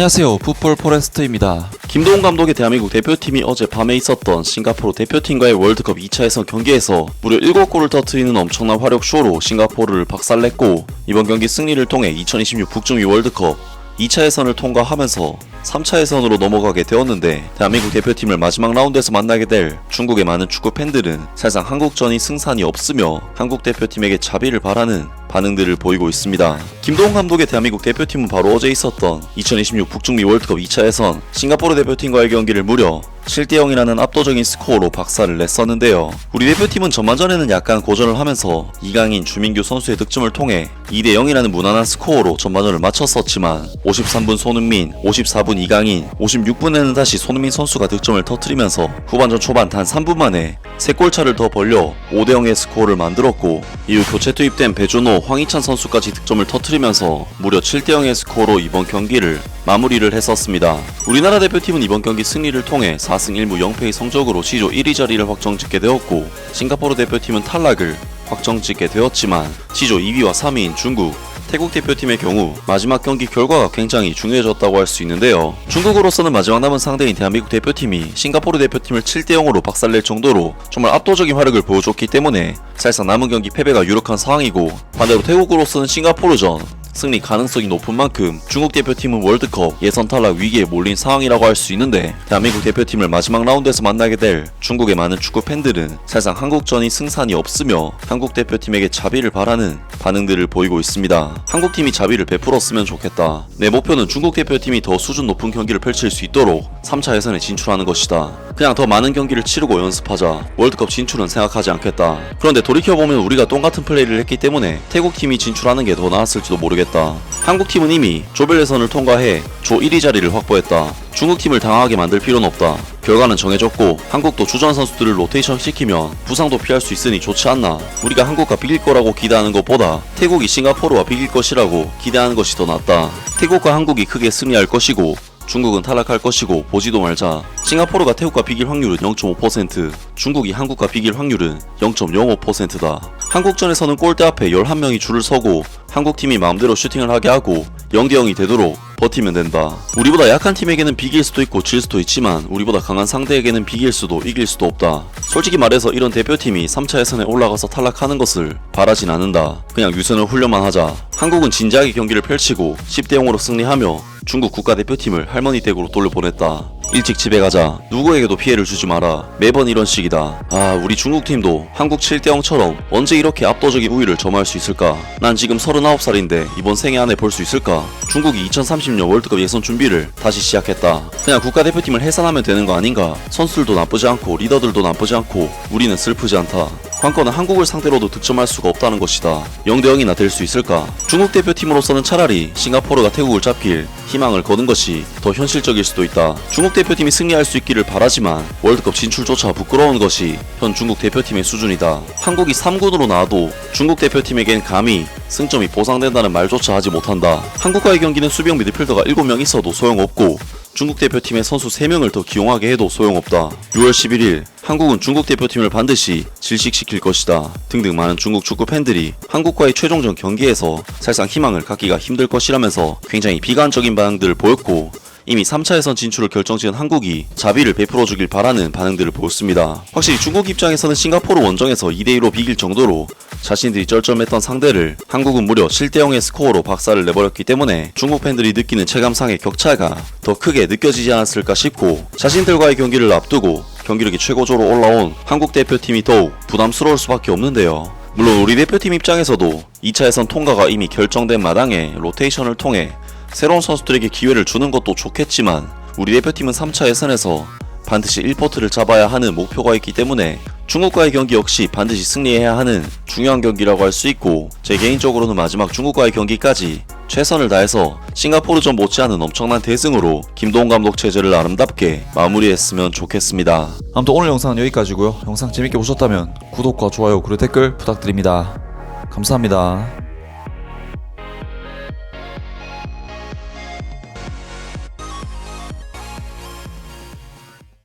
안녕하세요. 풋볼 포레스트입니다. 김동훈 감독의 대한민국 대표팀이 어제 밤에 있었던 싱가포르 대표팀과의 월드컵 2차 예선 경기에서 무려 7골을 터트리는 엄청난 화력 쇼로 싱가포르를 박살냈고 이번 경기 승리를 통해 2026 북중미 월드컵 2차 예선을 통과하면서 3차 예선으로 넘어가게 되었는데 대한민국 대표팀을 마지막 라운드에서 만나게 될 중국의 많은 축구 팬들은 사실상 한국전이 승산이 없으며 한국 대표팀에게 자비를 바라는 반응들을 보이고 있습니다. 김동훈 감독의 대한민국 대표팀은 바로 어제 있었던 2026 북중미 월드컵 2차 예선 싱가포르 대표팀과의 경기를 무려 7대 0이라는 압도적인 스코어로 박살을 냈었는데요. 우리 대표팀은 전반전에는 약간 고전을 하면서 이강인, 주민규 선수의 득점을 통해 2대 0이라는 무난한 스코어로 전반전을 마쳤었지만 53분 손흥민, 54분 이강인, 56분에는 다시 손흥민 선수가 득점을 터뜨리면서 후반전 초반 단 3분 만에 3골 차를 더 벌려 5대 0의 스코어를 만들었고 이후 교체 투입된 배준호, 황희찬 선수까지 득점을 터뜨리면서 무려 7대 0의 스코어로 이번 경기를 마무리를 했었습니다. 우리나라 대표팀은 이번 경기 승리를 통해 4승 1무 0패의 성적으로 시조 1위 자리를 확정짓게 되었고 싱가포르 대표팀은 탈락을 확정짓게 되었지만 시조 2위와 3위인 중국 태국 대표팀의 경우 마지막 경기 결과가 굉장히 중요해졌다고 할 수 있는데요. 중국으로서는 마지막 남은 상대인 대한민국 대표팀이 싱가포르 대표팀을 7대 0으로 박살낼 정도로 정말 압도적인 화력을 보여줬기 때문에 사실상 남은 경기 패배가 유력한 상황이고 반대로 태국으로서는 싱가포르전 승리 가능성이 높은 만큼 중국 대표팀은 월드컵 예선 탈락 위기에 몰린 상황이라고 할 수 있는데 대한민국 대표팀을 마지막 라운드에서 만나게 될 중국의 많은 축구 팬들은 사실상 한국전이 승산이 없으며 한국 대표팀에게 자비를 바라는 반응들을 보이고 있습니다. 한국팀이 자비를 베풀었으면 좋겠다. 내 목표는 중국 대표팀이 더 수준 높은 경기를 펼칠 수 있도록 3차 예선에 진출하는 것이다. 그냥 더 많은 경기를 치르고 연습하자. 월드컵 진출은 생각하지 않겠다. 그런데 돌이켜보면 우리가 똑같은 플레이를 했기 때문에 태국팀이 진출하는 게 더 나았을지도 모르겠다. 한국팀은 이미 조별 예선을 통과해 조 1위 자리를 확보했다. 중국팀을 당하게 만들 필요는 없다. 결과는 정해졌고 한국도 주전 선수들을 로테이션 시키면 부상도 피할 수 있으니 좋지 않나. 우리가 한국과 비길 거라고 기대하는 것보다 태국이 싱가포르와 비길 것이라고 기대하는 것이 더 낫다. 태국과 한국이 크게 승리할 것이고 중국은 탈락할 것이고 보지도 말자. 싱가포르가 태국과 비길 확률은 0.5%, 중국이 한국과 비길 확률은 0.05%다. 한국전에서는 골대 앞에 11명이 줄을 서고 한국팀이 마음대로 슈팅을 하게 하고 0대 0이 되도록 버티면 된다. 우리보다 약한 팀에게는 비길 수도 있고 질 수도 있지만 우리보다 강한 상대에게는 비길 수도 이길 수도 없다. 솔직히 말해서 이런 대표팀이 3차 예선에 올라가서 탈락하는 것을 바라진 않는다. 그냥 유선을 훈련만 하자. 한국은 진지하게 경기를 펼치고 10대 0으로 승리하며 중국 국가대표팀을 할머니 댁으로 돌려보냈다. 일찍 집에 가자. 누구에게도 피해를 주지 마라. 매번 이런 식이다. 아, 우리 중국팀도 한국 7대 0처럼 언제 이렇게 압도적인 우위를 점할 수 있을까? 난 지금 39살인데 이번 생애 안에 볼 수 있을까? 중국이 2030년 월드컵 예선 준비를 다시 시작했다. 그냥 국가대표팀을 해산하면 되는 거 아닌가? 선수들도 나쁘지 않고 리더들도 나쁘지 않고 우리는 슬프지 않다. 관건은 한국을 상대로도 득점할 수가 없다는 것이다. 0대 0이나 될 수 있을까? 중국 대표팀으로서는 차라리 싱가포르가 태국을 잡힐 희망을 거는 것이 더 현실적일 수도 있다. 중국 대표팀이 승리할 수 있기를 바라지만 월드컵 진출조차 부끄러운 것이 현 중국 대표팀의 수준이다. 한국이 3군으로 나와도 중국 대표팀에겐 감히 승점이 보상된다는 말조차 하지 못한다. 한국과의 경기는 수비형 미드필더가 7명 있어도 소용없고 중국 대표팀의 선수 3명을 더 기용하게 해도 소용없다. 6월 11일 한국은 중국 대표팀을 반드시 질식시킬 것이다. 등등 많은 중국 축구 팬들이 한국과의 최종전 경기에서 사실상 희망을 갖기가 힘들 것이라면서 굉장히 비관적인 반응들을 보였고 이미 3차 예선 진출을 결정지은 한국이 자비를 베풀어 주길 바라는 반응들을 보였습니다. 확실히 중국 입장에서는 싱가포르 원정에서 2대2로 비길 정도로 자신들이 쩔쩔맸던 상대를 한국은 무려 7대0의 스코어로 박살을 내버렸기 때문에 중국 팬들이 느끼는 체감상의 격차가 더 크게 느껴지지 않았을까 싶고 자신들과의 경기를 앞두고 경기력이 최고조로 올라온 한국 대표팀이 더욱 부담스러울 수밖에 없는데요. 물론 우리 대표팀 입장에서도 2차 예선 통과가 이미 결정된 마당에 로테이션을 통해 새로운 선수들에게 기회를 주는 것도 좋겠지만 우리 대표팀은 3차 예선에서 반드시 1포트를 잡아야 하는 목표가 있기 때문에 중국과의 경기 역시 반드시 승리해야 하는 중요한 경기라고 할 수 있고 제 개인적으로는 마지막 중국과의 경기까지 최선을 다해서 싱가포르전 못지않은 엄청난 대승으로 김동훈 감독 체제를 아름답게 마무리했으면 좋겠습니다. 아무튼 오늘 영상은 여기까지고요. 영상 재밌게 보셨다면 구독과 좋아요 그리고 댓글 부탁드립니다. 감사합니다.